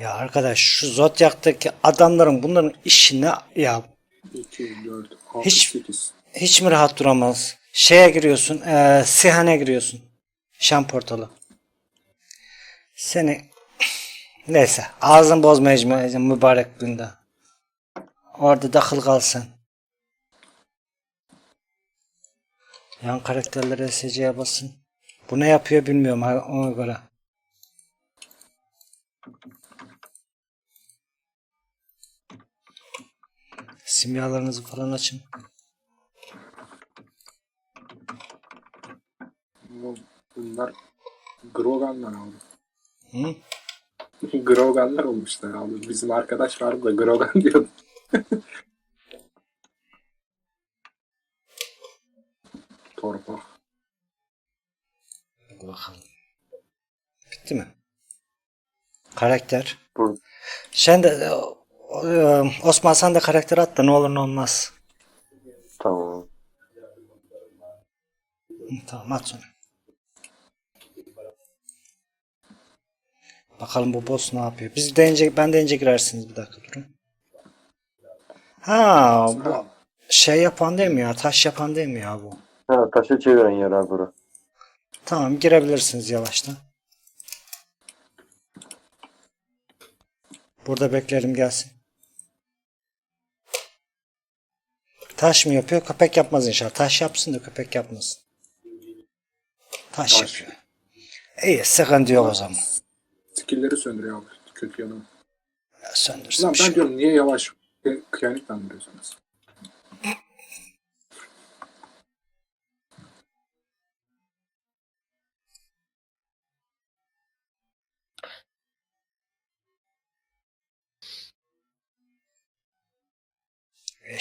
Ya arkadaş şu Zodyak'taki adamların bunların işi ne ya 2, 4, 6, Hiç- 8. hiç mi rahat duramaz? Şeye giriyorsun, eee Sihan'e giriyorsun. Şam portalı. Seni neyse ağzın bozmayacağım mübarek günde. Orada dakıl kalsın. Yan karakterlere SC'ye basın. Bu ne yapıyor bilmiyorum ona göre. Simyalarınızı falan açın. Bu- Bunlar Groganlar abi. Hı? Groganlar olmuşlar abi. Bizim arkadaş vardı da Grogan diyordu. Hadi bakalım. Bitti mi? Karakter. Bu Sen de e, Osman sen de karakter at da ne olur ne olmaz. tamam. Tamam at sonra. Bakalım bu boss ne yapıyor. Biz deyince ben deyince girersiniz bir dakika durun. Ha bu şey yapan değil mi ya? Taş yapan değil mi ya bu? Ha taşa çeviren yer abi bura. Tamam girebilirsiniz yavaştan. Burada bekleyelim gelsin. Taş mı yapıyor? Köpek yapmaz inşallah. Taş yapsın da köpek yapmasın. Taş, Taş. yapıyor. İyi sıkıntı yok o zaman. Skillleri söndürüyor abi. Kötü yanı. Ya Söndürsün Lan ben şey. diyorum niye yavaş kıyametlandırıyorsunuz? E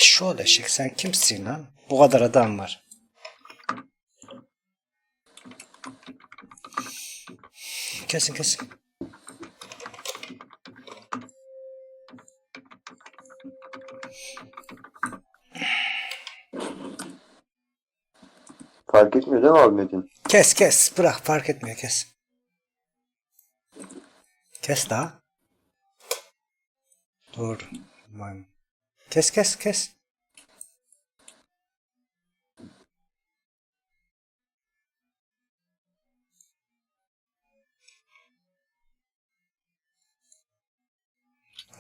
şu eşek sen kimsin lan? Bu kadar adam var. Kesin kesin. Fark etmiyor değil mi abi Metin? Kes kes bırak fark etmiyor kes. Kes daha. Dur. Maymun. Kes kes kes.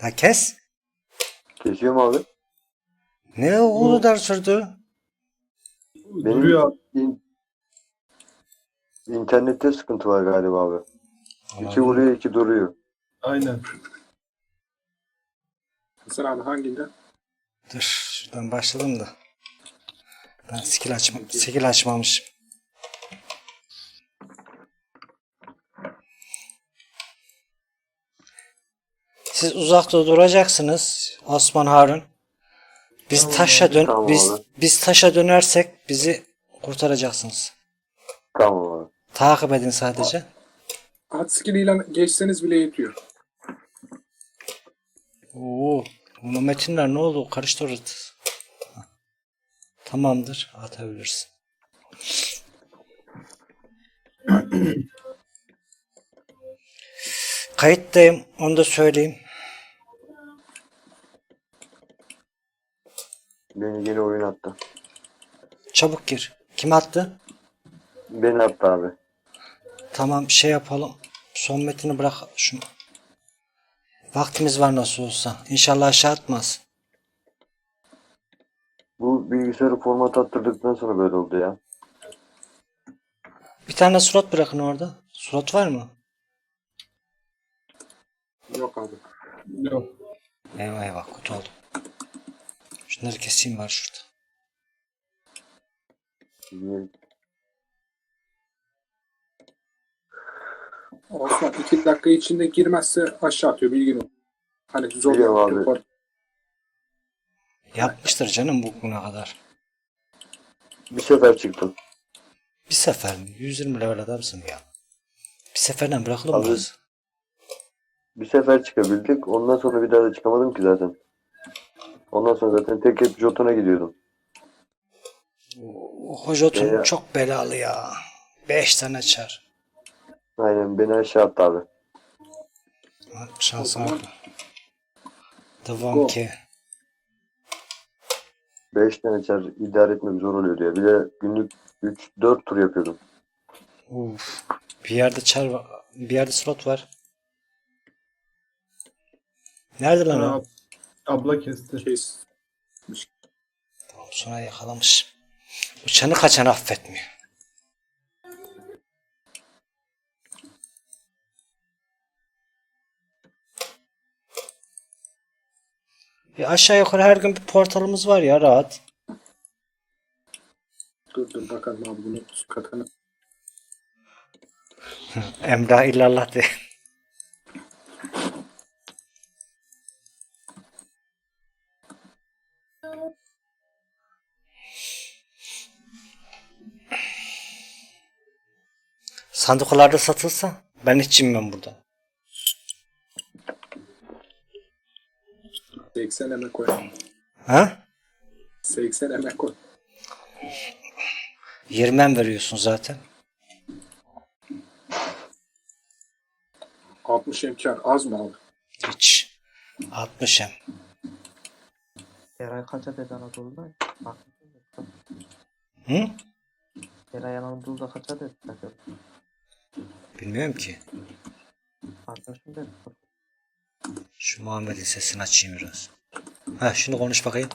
Ha kes. Kesiyor mu abi? Ne o kadar sürdü? Benim Duruyor. in- internette sıkıntı var galiba abi. İki vuruyor iki duruyor. Aynen. Hasan abi hanginde? Dur şuradan başladım da. Ben skill açma skill açmamışım. Siz uzakta duracaksınız Osman Harun. Biz taşa dön Tamam biz abi. biz taşa dönersek bizi kurtaracaksınız. Tamam abi. Takip edin sadece. At skilliyle geçseniz bile yetiyor. Oo, bu metinler ne oldu? Karıştı orada. Ha. Tamamdır. Atabilirsin. Kayıttayım. Onu da söyleyeyim. Beni geri oyun attı. Çabuk gir. Kim attı? Beni attı abi. Tamam şey yapalım. Son metini bırak şunu. Vaktimiz var nasıl olsa. İnşallah aşağı atmaz. Bu bilgisayarı format attırdıktan sonra böyle oldu ya. Bir tane slot bırakın orada. Slot var mı? Yok abi. Yok. Eyvah eyvah kötü oldu. Şunları keseyim var şurada. Osman 2 dakika içinde girmezse aşağı atıyor bilgin ol. Hani zor Biliyorum abi. yapıyor. Yapmıştır canım bugüne kadar. Bir sefer çıktım. Bir sefer mi? 120 level adamsın ya. Bir seferden bırakalım Abi- mı? Bir sefer çıkabildik. Ondan sonra bir daha da çıkamadım ki zaten. Ondan sonra zaten tek hep Jotun'a gidiyordum. O Hojotun Ya. çok belalı ya. 5 tane çar. Aynen beni aşağı attı abi. Şans arttı. Devam ki. 5 tane çar idare etmek zor oluyor ya. Bir de günlük 3-4 tur yapıyordum. Uf. Bir yerde çar var. Bir yerde slot var. Nerede lan o? Ab- abla kesti. Kes. Tamam, sonra yakalamış. Uçanı kaçanı affetmiyor. Bir aşağı yukarı her gün bir portalımız var ya rahat. Dur dur bakalım abi bunu katanı. Emrah illallah de. Sandıklarda satılsa ben hiç inmem burada. 80 emek koy. Ha? 80 emek koy. 20'en veriyorsun zaten. 60 imkan az mı abi? Hiç. 60 hem. Eray kaça dedi Anadolu'da? Hı? Eray Anadolu'da kaça dedi? Bilmiyorum ki. 60 mı dedi? Şu Muhammed'in sesini açayım biraz. Ha şunu konuş bakayım.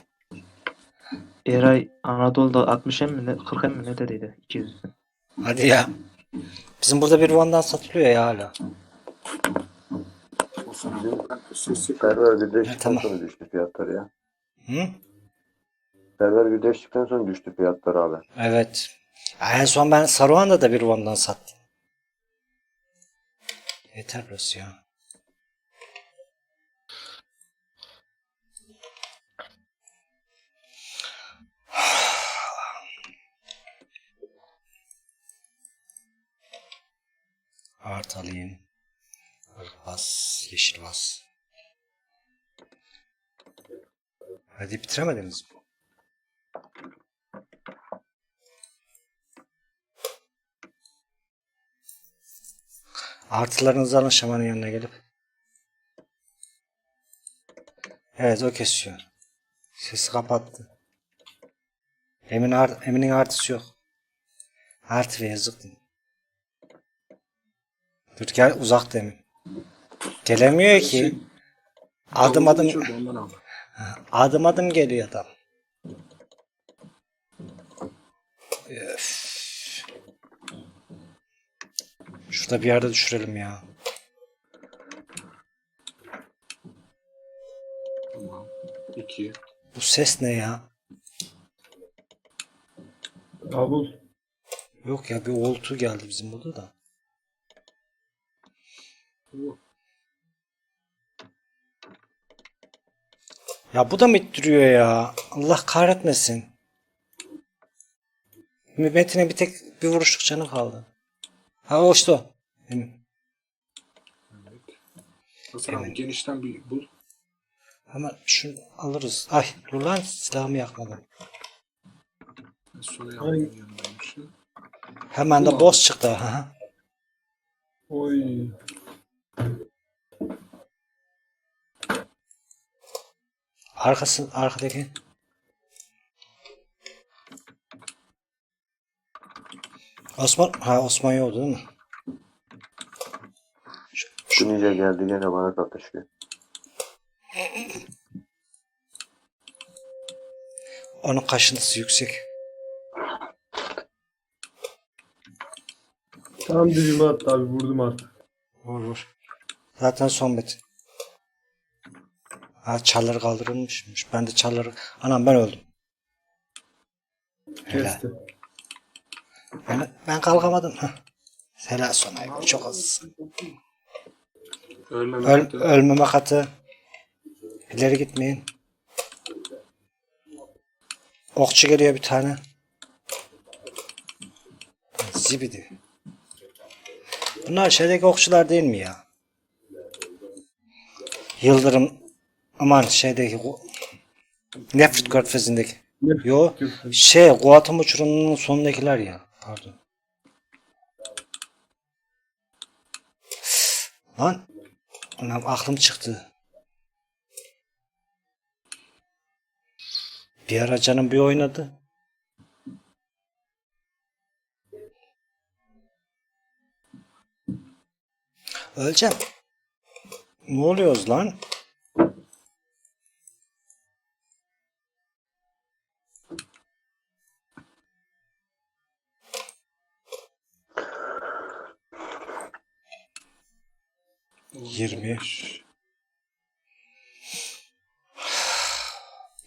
Eray Anadolu'da 60 em mi ne 40 em mi ne dediydi? 200. Hadi ya. Bizim burada bir Van'dan satılıyor ya hala. Server birleştikten tamam. sonra düştü fiyatları ya. Hı? Server birleştikten sonra düştü fiyatlar abi. Evet. En son ben Saruhan'da da bir Van'dan sattım. Yeter burası ya. Art alayım. Bas, yeşil bas. Hadi bitiremediniz mi? Artılarınızı alın şamanın yanına gelip. Evet o kesiyor. Sesi kapattı. Emin art, Emin'in artısı yok. Artı ve yazık. Dur gel uzakta Emin. Gelemiyor ki. Adım adım abi. adım adım geliyor adam. Öf. Şurada bir yerde düşürelim ya. Tamam. 2. Bu ses ne ya? Davul. Yok ya bir uğultu geldi bizim burada da. Ya bu da mı ittiriyor ya? Allah kahretmesin. Metin'e bir tek bir vuruşluk canı kaldı. Ha o işte o. Emin. Hasan abi genişten bir bul. Hemen şunu alırız. Ay dur lan silahımı yakmadım. Yapayım yanındaymışım. Hemen de boss çıktı. Ha. Oy. Arkası arkadaki. Osman ha Osman yoktu değil mi? Şu ninja geldi gene bana katışıyor. Onun kaşıntısı yüksek. Tam dibime attı abi vurdum artık. Vur vur. Zaten son bet. Ha çarları kaldırılmışmış. Ben de çarları... Anam ben öldüm. Helal. Kesti. Ben, ben kalkamadım. Heh. Helal sana. Çok az. Ölmeme Öl, katı. ölmeme katı. İleri gitmeyin. Okçu geliyor bir tane. Zibidi. Bunlar şeydeki okçular değil mi ya? Yıldırım aman şeydeki Nefret Körfezi'ndeki. Nefret Yo Körfezi. şey Guatem uçurumunun sonundakiler ya. Pardon. Lan Anam aklım çıktı. Bir ara canım bir oynadı. Öleceğim. Ne oluyoruz lan? Yirmi.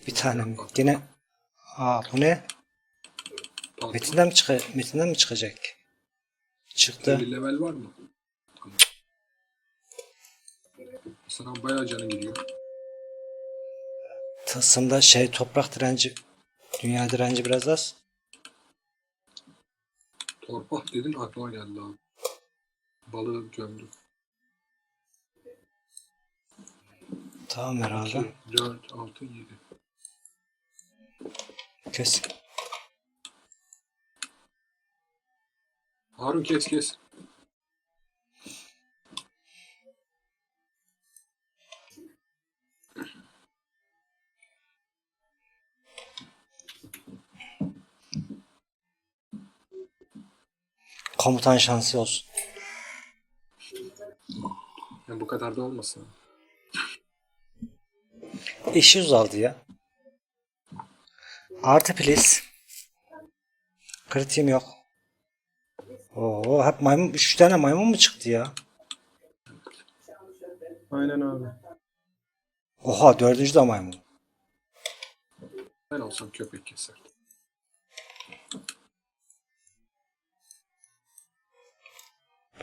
Bir tane? Yine. Aa bu ne? Metinden mi çıkacak? Metinden mi çıkacak? Çıktı. Bir level var mı? Sana bayağı canı gidiyor. Tılsımda şey toprak direnci, dünya direnci biraz az. Torpah dedin aklıma geldi abi. Balığı gömdüm. Tamam herhalde. 4, 6, 7. Kes. Harun kes kes. Komutan şansı olsun. Yani bu kadar da olmasın. İşi uzaldı ya. Artı please. Kritiğim yok. Oo, hep maymun, üç tane maymun mu çıktı ya? Aynen abi. Oha dördüncü de maymun. Ben olsam köpek keserdim.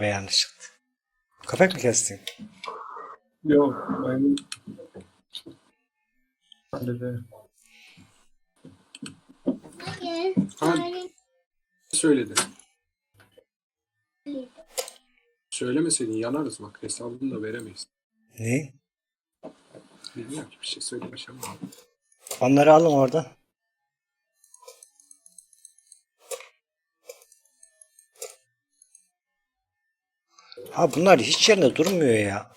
Ve yanlış çıktı. Köpek mi kestin? Yok. Maymun. Hadi be. Hayır. Ha. Hayır. Söyledi. Söylemeseydin yanarız bak hesabını da veremeyiz. Ne? Bilmiyorum ki bir şey söylemiş ama. Onları alın oradan. Ha bunlar hiç yerinde durmuyor ya.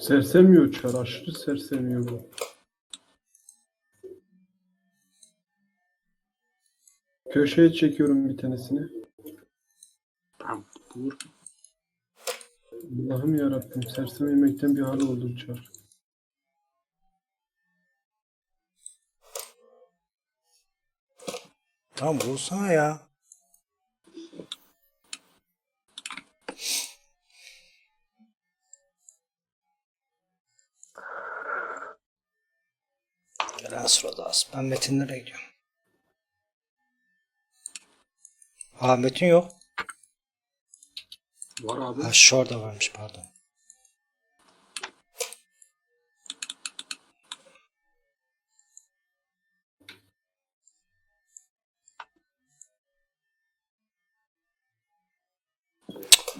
Sersemiyor çar. Aşırı sersemiyor bu. Köşeye çekiyorum bir tanesini. Ben vur. Allah'ım yarabbim. Sersem yemekten bir hal oldum çar. Tamam bulsana ya. Sırada az. Ben metinlere gidiyorum. Aa metin yok. Var abi. Ha şu orada varmış pardon.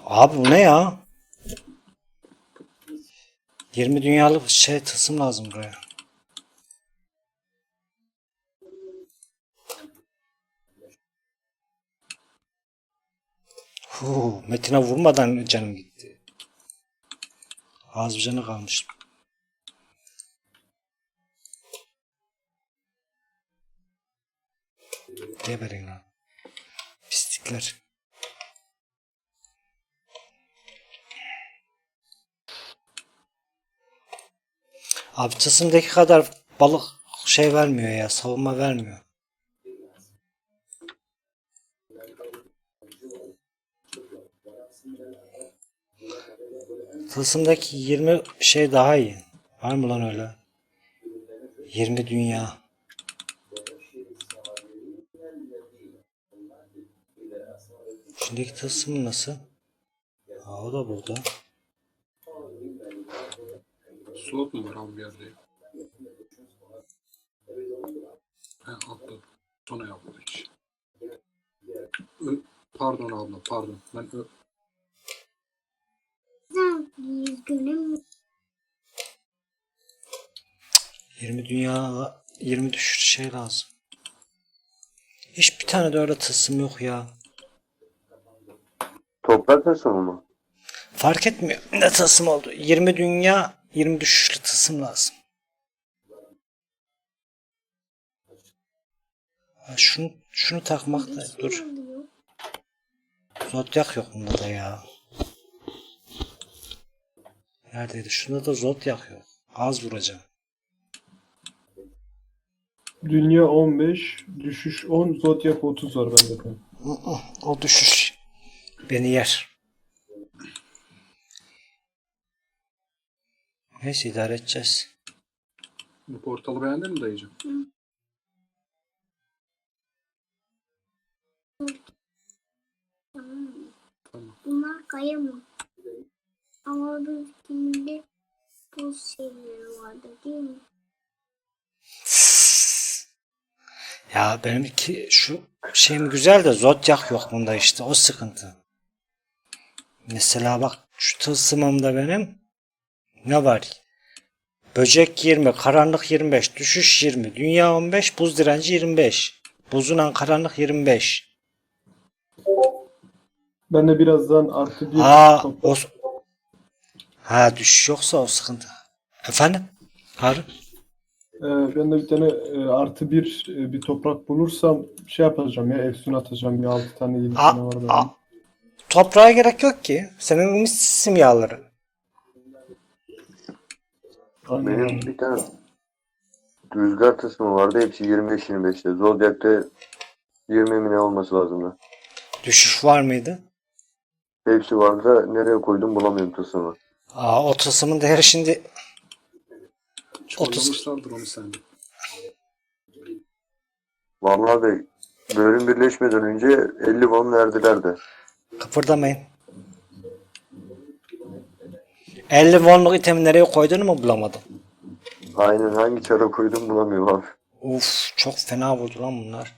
Abi bu ne ya? 20 dünyalık şey tılsım lazım buraya. Huu, Metin'e vurmadan canım gitti. Az bir canı kalmış. Geberin lan. Pislikler. Abi tısımdaki kadar balık şey vermiyor ya. Savunma vermiyor. Tılsımdaki 20 şey daha iyi. Var mı lan öyle? 20 dünya. Şimdiki tılsım nasıl? Aa, o da burada. Slot mu var abi yerde? He atladı. Sonra. Ö- pardon abla pardon. Ben üzgünüm. 20 dünya 20 düşür şey lazım. Hiç bir tane de öyle tılsım yok ya. Toprak nasıl mı? Fark etmiyor. Ne tılsım oldu? 20 dünya 20 düşüşlü tılsım lazım. Ha, Şunu, şunu takmak da dur. Zodyak yok bunda da ya. Neredeydi? Şunda da zodyak yok. Az vuracağım. Dünya 15, düşüş 10, Zodyak 30 var bende de. O düşüş beni yer. Neyse idare edeceğiz. Bu portalı beğendin mi dayıcım? Tamam. Bunlar kaya mı? Ama bizimkinde buz şeyleri vardı değil mi? Ya benim iki şu şeyim güzel de zodyak yok bunda işte o sıkıntı. Mesela bak şu tılsımımda benim ne var? Böcek 20, karanlık 25, düşüş 20, dünya 15, buz direnci 25. Buzun karanlık 25. Ben de birazdan artı bir Aa, o Ha düşüş yoksa o sıkıntı. Efendim? Harun? Ee, ben de bir tane e, artı bir e, bir toprak bulursam şey yapacağım ya Efsun atacağım bir 6 tane 7 A, tane var benim. a, toprağa gerek yok ki. Senin ümit simyaları. Aynen Benim bir tane rüzgar tısmı vardı. Hepsi 25-25'te. Zodyak'ta 20 mi ne olması lazımdı. Düşüş var mıydı? Hepsi vardı da nereye koydum bulamıyorum tısmı. Aa, o tılsımın değeri şimdi Çorlamışlardır onu sende. Vallahi de bölüm birleşmeden önce 50 won verdiler de. kıpırdamayın. 50 wonluk itemi nereye koyduğunu mu bulamadım. Aynen hangi çara koydum bulamıyorum abi. Uf çok fena vurdu lan bunlar.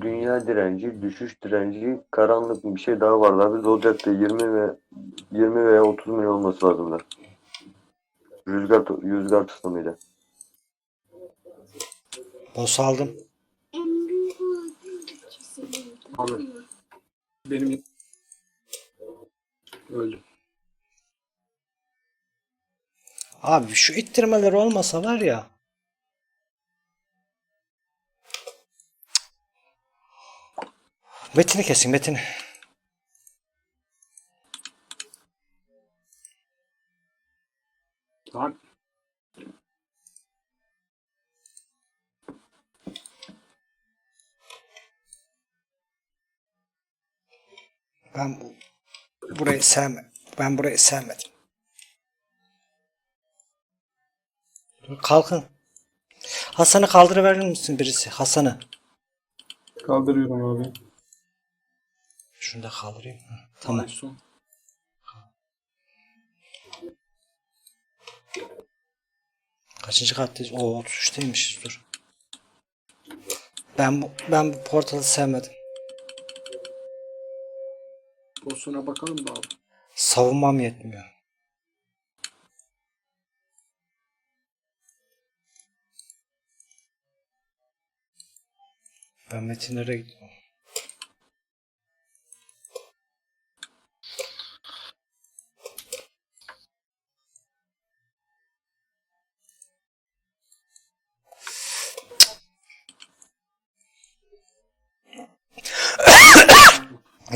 Dünya direnci, düşüş direnci, karanlık bir şey daha vardı abi. Zodyak'ta 20 ve 20 veya 30 milyon olması lazımdı. Rüzgar, rüzgar tısmıyla. Boss aldım. Abi. Benim öldüm. Abi şu ittirmeler olmasa var ya. Metini kesin metini. Lan Ben bu burayı sevmem. Ben burayı sevmedim. Dur, Kalkın. Hasan'ı kaldırıverir misin birisi? Hasan'ı. Kaldırıyorum abi. Şunu da kaldırayım. Hı, Tamam. son. Kaçıncı kattayız? Oo 33'teymişiz dur. Ben bu, ben bu portalı sevmedim. Boss'una bakalım da abi. Savunmam yetmiyor. Ben metinlere gidiyorum.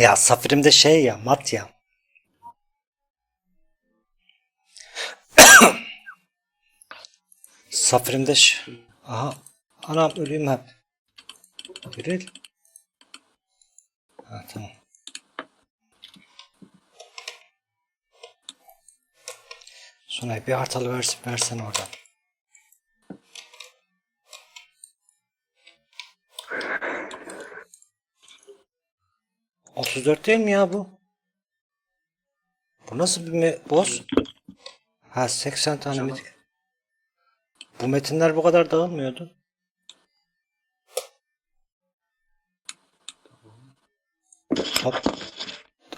Ya safirimde şey ya mat ya. Safirimde ş- Aha. Anam ölüyüm hep. Biril. Ha tamam. Sonra bir artalı versin versen oradan. Otuz dört değil mi ya bu? Bu nasıl bir me- boss? Ha 80 tane metin. Bu metinler bu kadar dağılmıyordu. Hop.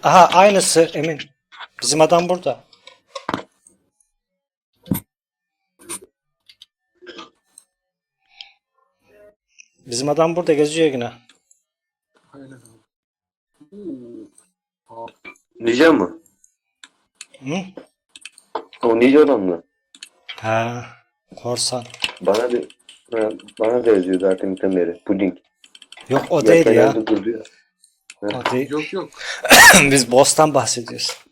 Aha aynısı Emin. Bizim adam burada. Bizim adam burada geziyor yine. Aynen. Ninja mı? Hı? O ninja adam mı? Ha, korsan. Bana ha, bana da yazıyor zaten beri. Puding. Yok o değil ya. O değil. yok yok. Biz boss'tan bahsediyoruz.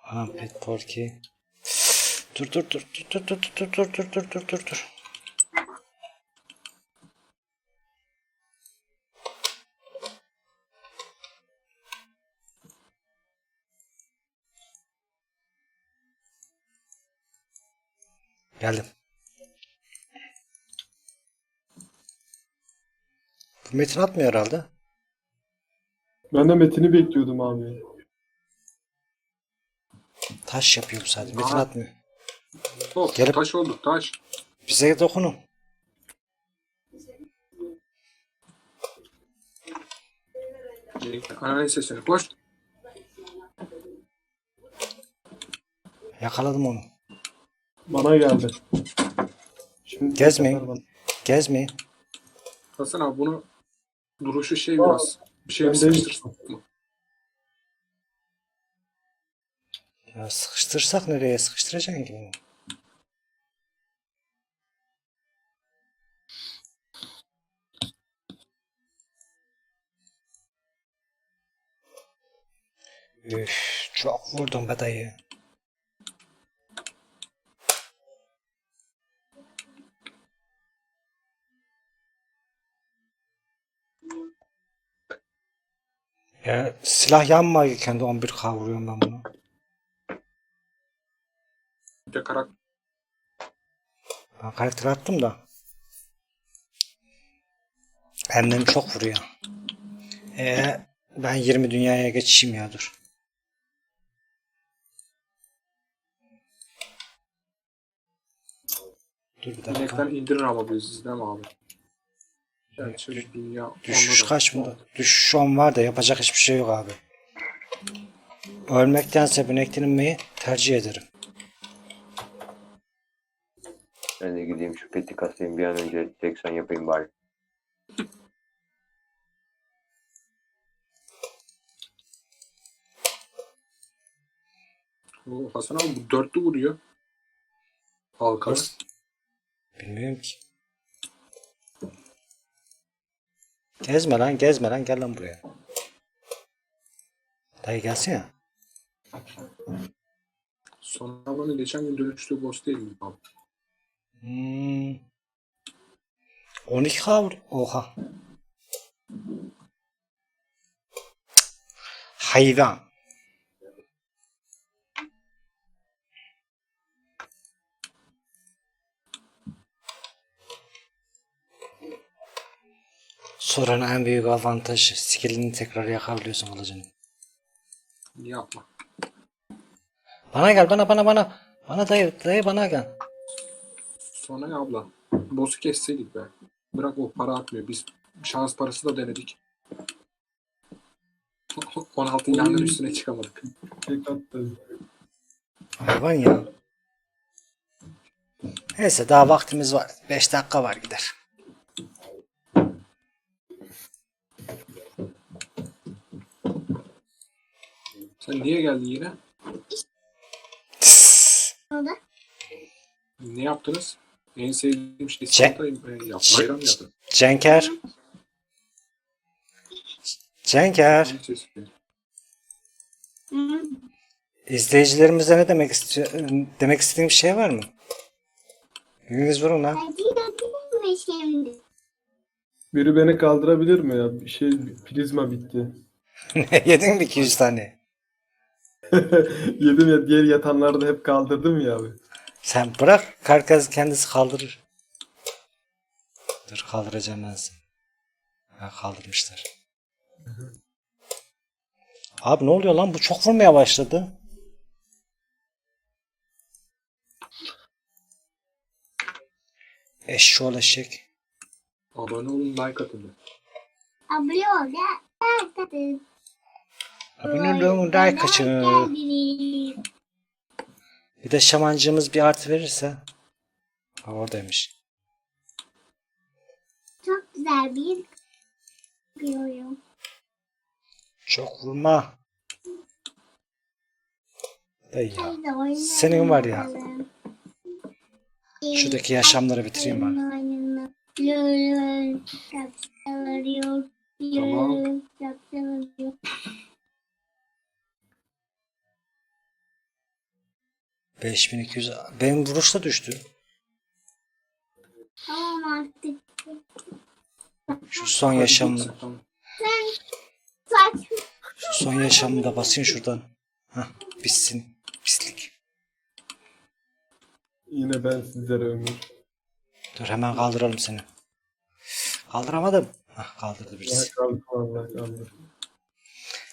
Ha, Pet Porky. Dur dur dur dur dur dur dur dur dur dur dur dur. Geldim. Bu Metin atmıyor herhalde. Ben de Metin'i bekliyordum abi. Taş yapıyor bu sadece. Metin atmıyor. Hop, Gelip- taş olduk taş. Bize dokunun. Analiz sesini koş. Yakaladım onu. Bana geldi. Şimdi Gezmeyin. Gezmeyin. Hasan abi bunu duruşu şey biraz. Bir şey Ben de- sıkıştırsın mı? Ya sıkıştırsak nereye sıkıştıracaksın ki bunu? Üf, çok vurdum be dayı. Ya silah yanmayken de 11 kavuruyorum ben bunu. Bir de karakter Ben karakter attım da. Emnem çok vuruyor. Ee, ben 20 dünyaya geçeyim ya dur. Dur bir dakika. inekten indirir ama biz izleme abi. Dünya. Düşüş onda da- kaç bunda? Düşüş 10 var da yapacak hiçbir şey yok abi. Ölmektense binekten inmeyi tercih ederim. Ben de gideyim şu peti kasayım bir an önce 80 yapayım bari. Oo, Hasan abi bu dörtlü vuruyor. Halkalı. Bilmiyorum ki. Gezme lan gezme lan gel lan buraya. Dayı gelsin ya. Son ablanın geçen gün dönüştüğü boss değil mi abi? Hmm. 12 kavur. Oha. Hayvan. Sorun en büyük avantajı skillini tekrar yakabiliyorsun kılıcını. Yapma. Bana gel bana bana bana. Bana dayı dayı bana gel. Sonra abla. Boss'u kesseydik be. Bırak o para atmıyor. Biz şans parası da denedik. 16 yanın üstüne çıkamadık. Tek attı. Hayvan ya. Neyse daha vaktimiz var. 5 dakika var gider. Sen niye geldin yine? Orada. Ne yaptınız? En sevdiğim şey Çe- salatayım. E, yap, bayram yapın. Cenker. Cenker. Hı. İzleyicilerimize ne demek istiyor? Demek istediğin bir şey var mı? Biriniz vurun lan. Şimdi? Biri beni kaldırabilir mi ya? Bir şey prizma bitti. Yedin mi 200 tane? Yedim ya diğer yatanları da hep kaldırdım ya abi. Sen bırak herkes kendisi kaldırır. Dur kaldıracağım ben seni. Ha, kaldırmışlar. Abi ne oluyor lan? Bu çok vurmaya başladı. Eşşoğlu eşek. Abone olun, like atın. Abone ol ya. Hadi. Abone olun, like açın. Bir de şamancığımız bir artı verirse. Ha, oradaymış. Çok güzel bir oyun. Çok vurma. Dayı ya. Senin var ya. Şuradaki yaşamları bitireyim ben. Tamam. Lülül kapsalıyor. Beş bin iki yüz. Benim vuruşta düştü. Tamam artık. Şu son yaşam, Tamam. Saç şu son yaşamını da basayım şuradan. Hah, bitsin. Pislik. Yine ben sizlere ömür. Dur hemen kaldıralım seni. Kaldıramadım. Hah, kaldırdı birisi. Kaldı vallahi kaldı.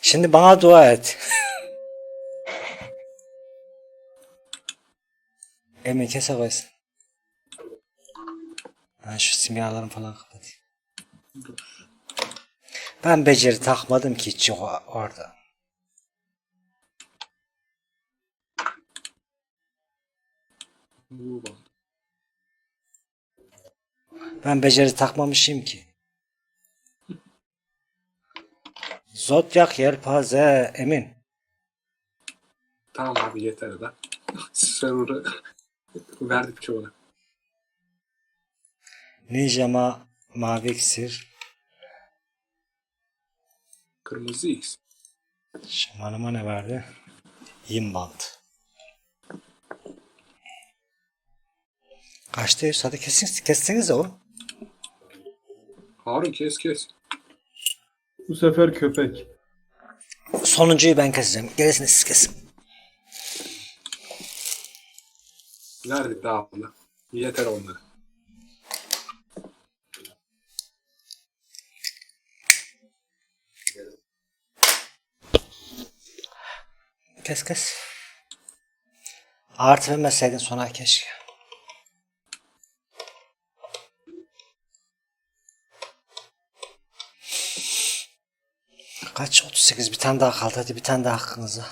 Şimdi bana dua et. Kese koysın. Ben şu simyalarını falan. Dur. Ben beceri takmadım ki hiç yok orada. Ben beceri takmamışım ki. Zodyak yelpaze emin. Tamam abi yeter de. Server'ı verdik çoğuna. Ninjama mavi iksir. Kırmızı X. Şamanıma ne verdi? Yimband. Kaçta yüz? Hadi kesin, kessenize o. Harun kes kes. Bu sefer köpek. Sonuncuyu ben keseceğim. Gerisini siz kesin. Verdik daha abla. Yeter onlara. Kes kes. Artı vermeseydin sonra keşke. Kaç? 38 bir tane daha kaldı. Hadi bir tane daha hakkınıza.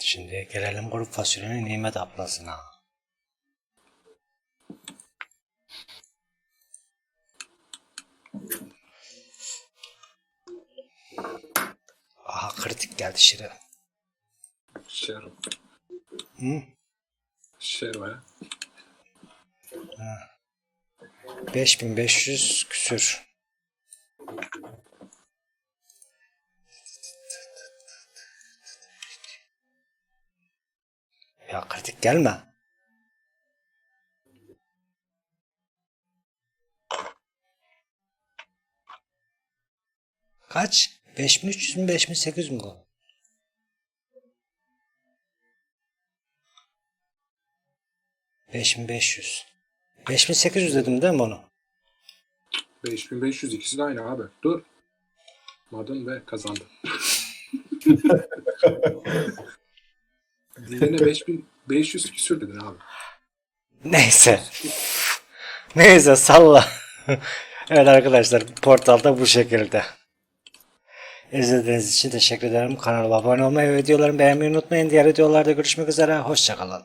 Şimdi gelelim grup fasulyenin nimet ablasına. Aha kritik geldi şire. Şero. Hı? Şero ya. 5500 küsür. Ya kritik gelme. Kaç? 5300 mü 5800 mü bu? Beş bin beş yüz. Beş bin sekiz yüz dedim değil mi onu? 5500 ikisi de aynı abi. Dur. Madın ve kazandı. Diğerine 5500 küsür dedin abi. Neyse. Neyse salla. evet arkadaşlar portalda bu şekilde. İzlediğiniz için teşekkür ederim. Kanalıma abone olmayı ve videolarımı beğenmeyi unutmayın. Diğer videolarda görüşmek üzere. Hoşçakalın.